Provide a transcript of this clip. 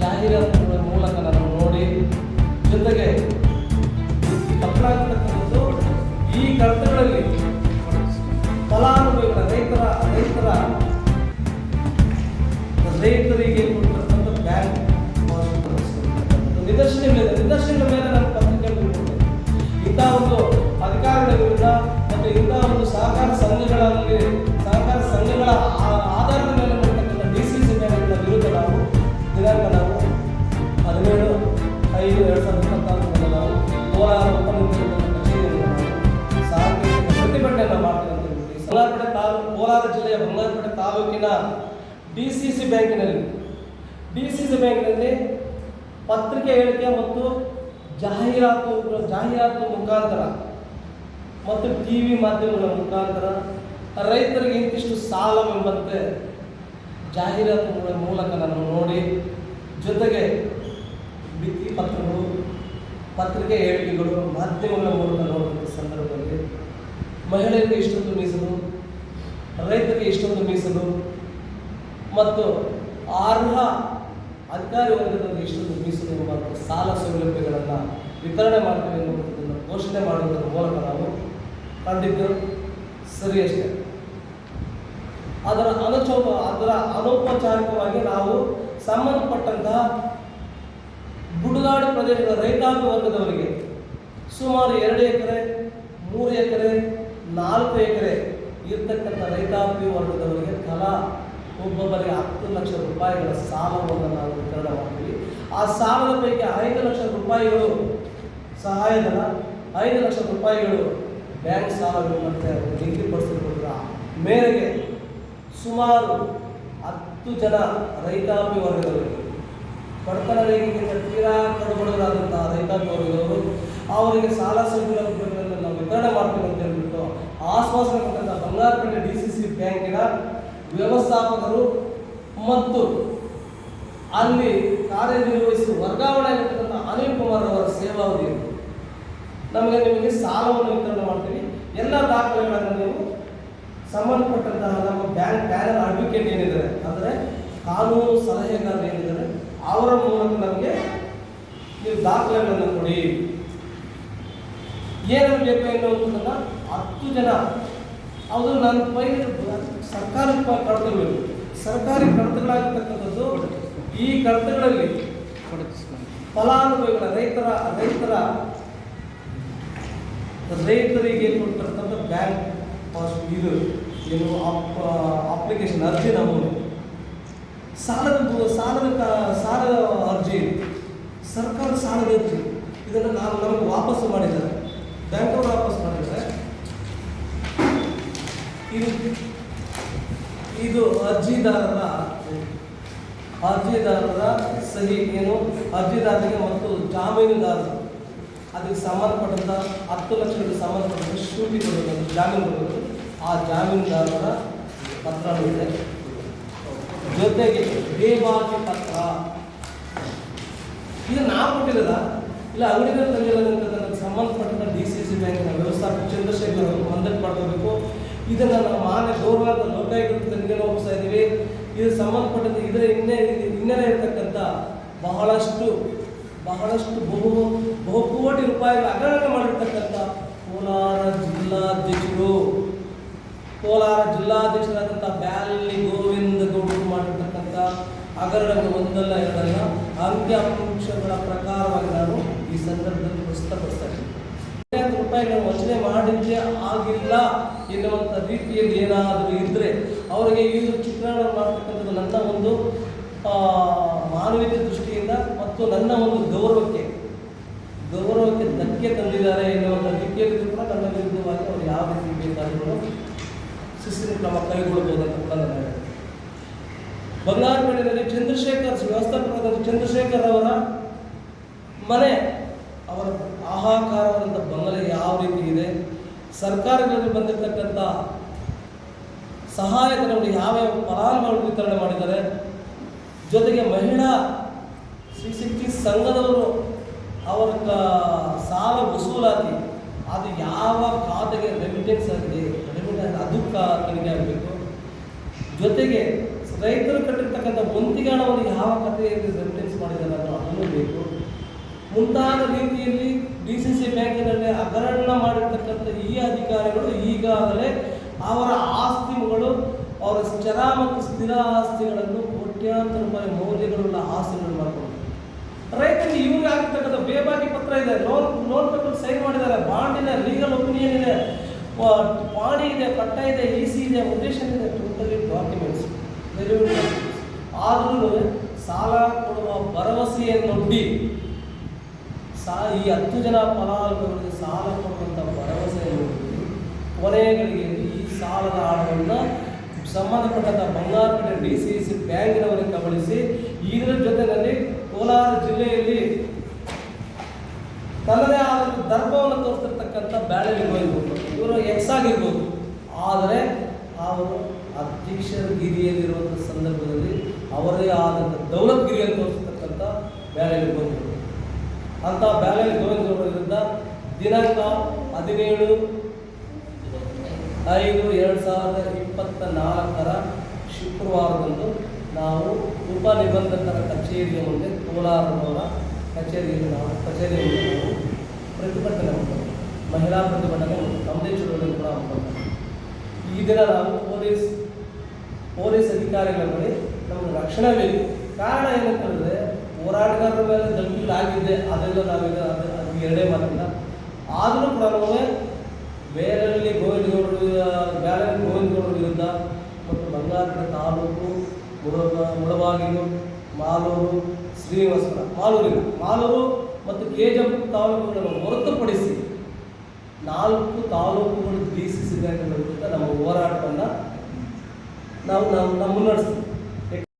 ಜಾಹೀರಾತುಗಳ ಮೂಲಕ ನಾವು ನೋಡಿ ಜೊತೆಗೆ ತಪ್ಪಾಗಿರ್ತಕ್ಕಂಥದ್ದು ಈ ಕರ್ತಗಳಲ್ಲಿ ಫಲಾನುಭವಿಗಳ ರೈತರ ರೈತರ ರೈತರಿಗೆ ತಾಲೂಕಿನ ಡಿ ಸಿ ಸಿ ಬ್ಯಾಂಕಿನಲ್ಲಿ. ಡಿ ಸಿ ಸಿ ಬ್ಯಾಂಕಿನಲ್ಲಿ ಪತ್ರಿಕೆ ಹೇಳಿಕೆ ಮತ್ತು ಜಾಹೀರಾತು ಜಾಹೀರಾತು ಮುಖಾಂತರ ಮತ್ತು ಟಿ ವಿ ಮಾಧ್ಯಮಗಳ ಮುಖಾಂತರ ರೈತರಿಗೆ ಇಂತಿಷ್ಟು ಸಾಲವೆಂಬಂತೆ ಜಾಹೀರಾತುಗಳ ಮೂಲಕ ನಾನು ನೋಡಿ ಜೊತೆಗೆ ಭಿತ್ತಿ ಪತ್ರಗಳು, ಪತ್ರಿಕೆ ಹೇಳಿಕೆಗಳು, ಮಾಧ್ಯಮಗಳ ಮೂಲಕ ನೋಡುವಂಥ ಸಂದರ್ಭದಲ್ಲಿ ಮಹಿಳೆಯರಿಗೆ ಇಷ್ಟೊಂದು ಮೀಸಲು ರೈತರಿಗೆ ಇಷ್ಟೊಂದು ಮೀಸಲು ಮತ್ತು ಅರ್ಹ ಅಧಿಕಾರಿ ವರ್ಗದಲ್ಲಿ ಇಷ್ಟೊಂದು ಮೀಸಲು ಮತ್ತು ಸಾಲ ಸೌಲಭ್ಯಗಳನ್ನು ವಿತರಣೆ ಮಾಡ್ತೀವಿ ಎನ್ನುವಂಥದ್ದನ್ನು ಘೋಷಣೆ ಮಾಡುವುದರ ಮೂಲಕ ನಾವು ಕಂಡಿದ್ದು ಸರಿ ಅಷ್ಟೇ. ಅದರ ಅನುಚೋಪ, ಅದರ ಅನೌಪಚಾರಿಕವಾಗಿ ನಾವು ಸಂಬಂಧಪಟ್ಟಂತಹ ಗುಡುಗಾಡು ಪ್ರದೇಶದ ರೈತಾಪಿ ವರ್ಗದವರಿಗೆ ಸುಮಾರು ಎರಡು ಎಕರೆ, ಮೂರು ಎಕರೆ, ನಾಲ್ಕು ಎಕರೆ ಇರ್ತಕ್ಕಂಥ ರೈತಾಪಿ ವರ್ಗದವರಿಗೆ ತಲಾ ಒಬ್ಬೊಬ್ಬರಿಗೆ ಹತ್ತು ಲಕ್ಷ ರೂಪಾಯಿಗಳ ಸಾಲವನ್ನು ನಾವು ವಿತರಣೆ ಮಾಡ್ತೀವಿ. ಆ ಸಾಲದ ಪೈಕಿ ಐದು ಲಕ್ಷ ರೂಪಾಯಿಗಳು ಸಹಾಯಧನ, ಐದು ಲಕ್ಷ ರೂಪಾಯಿಗಳು ಬ್ಯಾಂಕ್ ಸಾಲಗಳು ಡಿಗ್ರಿ ನಿಗದಿಪಡಿಸಿಕೊಂಡಿರುವ ಮೇರೆಗೆ ಸುಮಾರು ಹತ್ತು ಜನ ರೈತಾಪಿ ವರ್ಗದವರಿಗೆ, ಬಡತನ ರೇಖೆಗಿಂತ ತೀರಾ ಕಡುಬಡವರಾದಂತಹ ರೈತಾಪಿ ವರ್ಗದವರು ಅವರಿಗೆ ಸಾಲ ಸೌಲಭ್ಯಗಳನ್ನು ನಾವು ವಿತರಣೆ ಮಾಡ್ತೀವಿ ಅಂತ ಹೇಳ್ಬಿಟ್ಟು ಆಶ್ವಾಸನೆ ಕೊಟ್ಟಂಥ ಬಂಗಾರಪೇಟೆ ಡಿ ಸಿ ಸಿ ಬ್ಯಾಂಕಿನ ವ್ಯವಸ್ಥಾಪಕರು ಮತ್ತು ಅಲ್ಲಿ ಕಾರ್ಯನಿರ್ವಹಿಸಿ ವರ್ಗಾವಣೆ ಆಗಿರ್ತಕ್ಕಂಥ ಅನಿಲ್ ಕುಮಾರ್ ಅವರ ಸೇವಾವಧಿ ನಮಗೆ ನಿಮಗೆ ಸಾಲವನ್ನು ವಿತರಣೆ ಮಾಡ್ತೀವಿ. ಎಲ್ಲ ದಾಖಲೆಗಳನ್ನು ನೀವು ಸಂಬಂಧಪಟ್ಟಂತಹ ನಮ್ಮ ಬ್ಯಾಂಕ್ ಪ್ಯಾನಲ್ ಅಡ್ವೊಕೇಟ್ ಏನಿದ್ದಾರೆ, ಅಂದರೆ ಕಾನೂನು ಸಲಹೆಗಾರರು ಏನಿದ್ದಾರೆ, ಅವರ ಮೂಲಕ ನಮಗೆ ನೀವು ದಾಖಲೆಗಳನ್ನು ಕೊಡಿ. ಏನು ಬೇಕು ಎನ್ನುವಂಥದ್ದನ್ನು ಹತ್ತು ಜನ. ಅದು ನನ್ನ ಪೈ ಸರ್ಕಾರಿ ಕಡತಗಳು ಸರ್ಕಾರಿ ಕಡತಗಳಾಗಿರ್ತಕ್ಕಂಥದ್ದು ಈ ಕಡತಗಳಲ್ಲಿ ಫಲಾನುಭವಿಗಳ ರೈತರ ರೈತರ ರೈತರಿಗೆ ಏನು ಕೊಟ್ಟಿರ್ತಕ್ಕಂಥ ಬ್ಯಾಂಕ್ ಪಾಸ್ ಇದು. ಏನು ಅಪ್ ಅಪ್ಲಿಕೇಶನ್ ಅರ್ಜಿ ನಮೂನೆ ಸಾಲದ ಸಾಲದ ಸಾಲದ ಅರ್ಜಿ. ಸರ್ಕಾರದ ಸಾಲದ ಅರ್ಜಿ. ಇದನ್ನು ನಾವು ನಮಗೆ ವಾಪಸ್ಸು ಮಾಡಿದ್ದಾರೆ. ಬ್ಯಾಂಕ್ ಅವರು ವಾಪಸ್ ಮಾಡಿದ್ದಾರೆ ಇದು ಇದು ಅರ್ಜಿದಾರರ ಅರ್ಜಿದಾರರ ಸಹಿ ಏನು? ಅರ್ಜಿದಾರರಿಗೆ ಮತ್ತು ಜಾಮೀನುದಾರರು. ಅದಕ್ಕೆ ಸಂಬಂಧಪಟ್ಟಂಥ ಹತ್ತು ಲಕ್ಷಕ್ಕೆ ಸಂಬಂಧಪಟ್ಟಂಥ ಶೂಟಿ ಕೊಡಬೇಕು ಜಾಮೀನು ಕೊಡಬೇಕು ಆ ಜಾಮೀನುದಾರರ ಪತ್ರ ಇದೆ. ಜೊತೆಗೆ ಬೇಬಾಕಿ ಪತ್ರ. ಇದು ನಾವು ಕೊಟ್ಟಿರಲ್ಲ ಇಲ್ಲ, ಅಂಗಡಿಗಳು ತಂದಿರೋದಂತ ನನಗೆ ಸಂಬಂಧಪಟ್ಟಂಥ ಡಿ ಸಿ ಸಿ ಬ್ಯಾಂಕಿನ ವ್ಯವಸ್ಥಾಪಕ ಚಂದ್ರಶೇಖರ್ ಅವರು ಮಂದಕ್ಕೆ ಮಾಡ್ಕೋಬೇಕು ಇದನ್ನು ನಮ್ಮ ಮಾನ್ಯ ಗೌರವಾದ ಲೋಕಾಯುಕ್ತ ತನಿಖೆಗೆ ಒಪ್ಪಿಸ್ತಾ ಇದ್ದೀವಿ. ಇದು ಸಂಬಂಧಪಟ್ಟಂತೆ ಇದರ ಹಿನ್ನೆ, ಹಿನ್ನೆಲೆ ಇರತಕ್ಕಂಥ ಬಹಳಷ್ಟು ಬಹಳಷ್ಟು ಬಹು ಬಹುಕೋಟಿ ರೂಪಾಯಿಗಳ ಹಗರಣ ಮಾಡಿರ್ತಕ್ಕಂಥ ಕೋಲಾರ ಜಿಲ್ಲಾಧ್ಯಕ್ಷರು. ಕೋಲಾರ ಜಿಲ್ಲಾಧ್ಯಕ್ಷರಾದಂಥ ಬ್ಯಾಲಿ ಗೋವಿಂದ ಗೌಡರು ಮಾಡಿರ್ತಕ್ಕಂಥ ಅಗರಣ ಒಂದಲ್ಲ ಎರಡಲ್ಲ ಅಂಕಿಅಂಶಗಳ ಪ್ರಕಾರವಾಗಿ ನಾನು ಈ ಸಂದರ್ಭದಲ್ಲಿ ಪ್ರಸ್ತುತಪಡಿಸ್ತಾ ಇದ್ದೀನಿ ವಚನೆ ವಂಚನೆ ಆಗಿಲ್ಲ ಎನ್ನುವಂಥ ರೀತಿಯಲ್ಲಿ ಏನಾದರೂ ಇದ್ದರೆ ಅವರಿಗೆ ಈ ಚಿತ್ರಣ ಮಾಡ್ತಕ್ಕಂಥದ್ದು ನನ್ನ ಒಂದು ಮಾನವೀಯ ದೃಷ್ಟಿಯಿಂದ ಮತ್ತು ನನ್ನ ಒಂದು ಗೌರವಕ್ಕೆ ಗೌರವಕ್ಕೆ ಧಕ್ಕೆ ತಂದಿದ್ದಾರೆ ಎನ್ನುವಂಥ ರೀತಿಯಲ್ಲಿ ಕೂಡ ನನ್ನ ವಿರುದ್ಧವಾಗಿ ಅವರು ಯಾವ ರೀತಿ ಬೇಕಾದರೂ ಶಿಸ್ತಿನ ಕ್ರಮ ಕೈಗೊಳ್ಳಬಹುದು ಕೂಡ ನಾನು ಬಂಗಾರಪೇಟೆಯಲ್ಲಿ ಚಂದ್ರಶೇಖರ್ ವ್ಯವಸ್ಥಾಪಕರಾದ ಚಂದ್ರಶೇಖರ್ ಅವರ ಮನೆ, ಅವರ ಆಹಾಕಾರವಾದಂಥ ಇದೆ ಸರ್ಕಾರಗಳಲ್ಲಿ ಬಂದಿರತಕ್ಕಂಥ ಸಹಾಯಧನಗಳು ಯಾವ್ಯಾವ ಫಲಾನುಭವಿಗಳು ವಿತರಣೆ ಮಾಡಿದ್ದಾರೆ. ಜೊತೆಗೆ ಮಹಿಳಾ ಶ್ರೀ ಶಕ್ತಿ ಸಂಘದವರು ಅವರ ಸಾಲ ವಸೂಲಾತಿ, ಅದು ಯಾವ ಖಾತೆಗೆ ರೆಮಿಟೆನ್ಸ್ ಆಗಿದೆ ರೆಮಿಟೆನ್ಸ್ ಅದು ಕ- ತನಿಖೆ ಆಗಬೇಕು. ಜೊತೆಗೆ ರೈತರು ಕಟ್ಟಿರ್ತಕ್ಕಂಥ ಒಂದಿಗೆ ಹಣವನ್ನು ಯಾವ ಖಾತೆಯಲ್ಲಿ ರೆಮಿಟೆನ್ಸ್ ಮಾಡಿದ್ದಾರೆ ಅನ್ನೋ ಅದನ್ನು ಬೇಕು. ಮುಂತಾದ ರೀತಿಯಲ್ಲಿ ಡಿ ಸಿ ಸಿ ಬ್ಯಾಂಕಿನಲ್ಲಿ ಹಗರಣ ಮಾಡಿರ್ತಕ್ಕಂಥ ಈ ಅಧಿಕಾರಿಗಳು ಈಗಾಗಲೇ ಅವರ ಆಸ್ತಿಗಳು, ಅವರ ಸ್ಥಿರ ಮತ್ತು ಸ್ಥಿರ ಆಸ್ತಿಗಳನ್ನು ಕೋಟ್ಯಾಂತರ ರೂಪಾಯಿ ಮೌಲ್ಯಗಳುಳ್ಳ ಆಸ್ತಿಗಳನ್ನು ಮಾಡ್ಕೊಂಡು ರೈತರಿಗೆ ಇವ್ರಿಗೆ ಆಗಿರ್ತಕ್ಕಂಥ ಬೇಬಾಕಿ ಪತ್ರ ಇದೆ. ಲೋನ್ ಲೋನ್ ಪೇಪರ್ ಸೈನ್ ಮಾಡಿದ್ದಾರೆ. ಬಾಂಡ್ ಇದೆ ಲೀಗಲ್ ಒಪಿನಿಯನ್ ಇದೆ. ಪಾಣಿ ಇದೆ ಪಟ್ಟ ಇದೆ ಇ ಸಿ ಇದೆ ಒಪರೇಷನ್ ಇದೆ ಟೋಟಲಿ ಡಾಕ್ಯುಮೆಂಟ್ಸ್ ಆದ್ರೂ ಸಾಲ ಕೊಡುವ ಭರವಸೆಯನ್ನೊಡ್ಡಿ ಸಾ, ಈ ಹತ್ತು ಜನ ಫಲಾನುಭವಿಗಳಿಗೆ ಸಾಲ ಕೊಡುವಂಥ ಭರವಸೆಯನ್ನು ಕೊನೆಗಳಿಗೆ ಈ ಸಾಲದ ಹಣವನ್ನು ಸಂಬಂಧಪಟ್ಟಂಥ ಬಂಗಾರಪೇಟೆ ಡಿ ಸಿ ಸಿ ಬ್ಯಾಂಕಿನವರಿಗೆ ಗಮನಿಸಿ ಇದರ ಜೊತೆಯಲ್ಲಿ ಕೋಲಾರ ಜಿಲ್ಲೆಯಲ್ಲಿ ತನ್ನದೇ ಆದ ಧರ್ಮವನ್ನು ತೋರಿಸ್ತಿರ್ತಕ್ಕಂಥ ಬ್ಯಾಲೆನ್ಸ್ ಇರ್ಬೋದು ಇವರು ಎಕ್ಸ್ ಆಗಿರ್ಬೋದು. ಆದರೆ ಅವರು ಅಧ್ಯಕ್ಷಗಿರಿಯಲ್ಲಿರುವಂಥ ಸಂದರ್ಭದಲ್ಲಿ ಅವರದೇ ಆದಂಥ ದೌಲತ್ಗಿರಿಯನ್ನು ತೋರಿಸ್ತಕ್ಕಂಥ ಬ್ಯಾಲೆಲ್ ಗೋವಿಂದ ಬ್ಯಾಲೆನ್ಸ್ ವಿರುದ್ಧ ದಿನಾಂಕ ಹದಿನೇಳು ಐದು ಎರಡು ಸಾವಿರದ ಇಪ್ಪತ್ತ ನಾಲ್ಕರ ಶುಕ್ರವಾರದಂದು ನಾವು ಉಪ ನಿಬಂಧಕರ ಕಚೇರಿಯ ಮುಂದೆ ಕೋಲಾರದವರ ಕಚೇರಿಯಲ್ಲಿ ನಾವು ಕಚೇರಿಯಲ್ಲಿ ನಾವು ಪ್ರತಿಭಟನೆ ಮಾಡ್ತೇವೆ. ಮಹಿಳಾ ಪ್ರತಿಭಟನೆ ತಮ್ಮದೇ ಚಳುವಳಿ ಕೂಡ ಮಾಡ್ತೇವೆ. ಈ ದಿನ ನಾವು ಪೊಲೀಸ್ ಪೊಲೀಸ್ ಅಧಿಕಾರಿಗಳ ಬಳಿ ನಮ್ಮ ರಕ್ಷಣೆ ಬೇಕು. ಕಾರಣ ಏನಂತ ಹೇಳಿದ್ರೆ ಹೋರಾಟಗಾರರ ಮೇಲೆ ಆಗಿದೆ. ಅದೆಲ್ಲ ನಾವೀಗ ಅದು ಎರಡೇ ಮಾತಿಲ್ಲ. ಆದರೂ ಕೂಡ ಬೇರಲ್ಲಿ ಗೋವಿಂದಗೌಡರು ಬೇರೆ ಗೋವಿಂದಗೌಡರ ವಿರುದ್ಧ ಮತ್ತು ಬಂಗಾರಪೇಟೆ ತಾಲೂಕು, ಮುಳಬ, ಮುಳಬಾಗಿಲು, ಮಾಲೂರು, ಶ್ರೀನಿವಾಸಪುರ, ಮಾಲೂರಿನ ಮಾಲೂರು ಮತ್ತು ಕೆಜಂ ತಾಲೂಕುಗಳನ್ನು ಹೊರತುಪಡಿಸಿ ನಾಲ್ಕು ತಾಲೂಕುಗಳು ಡಿ ಸಿ ನಮ್ಮ ಹೋರಾಟವನ್ನು ನಾವು ನಮ್ಮ ನಾವು ಮುನ್ನಡೆಸ್ತೀವಿ.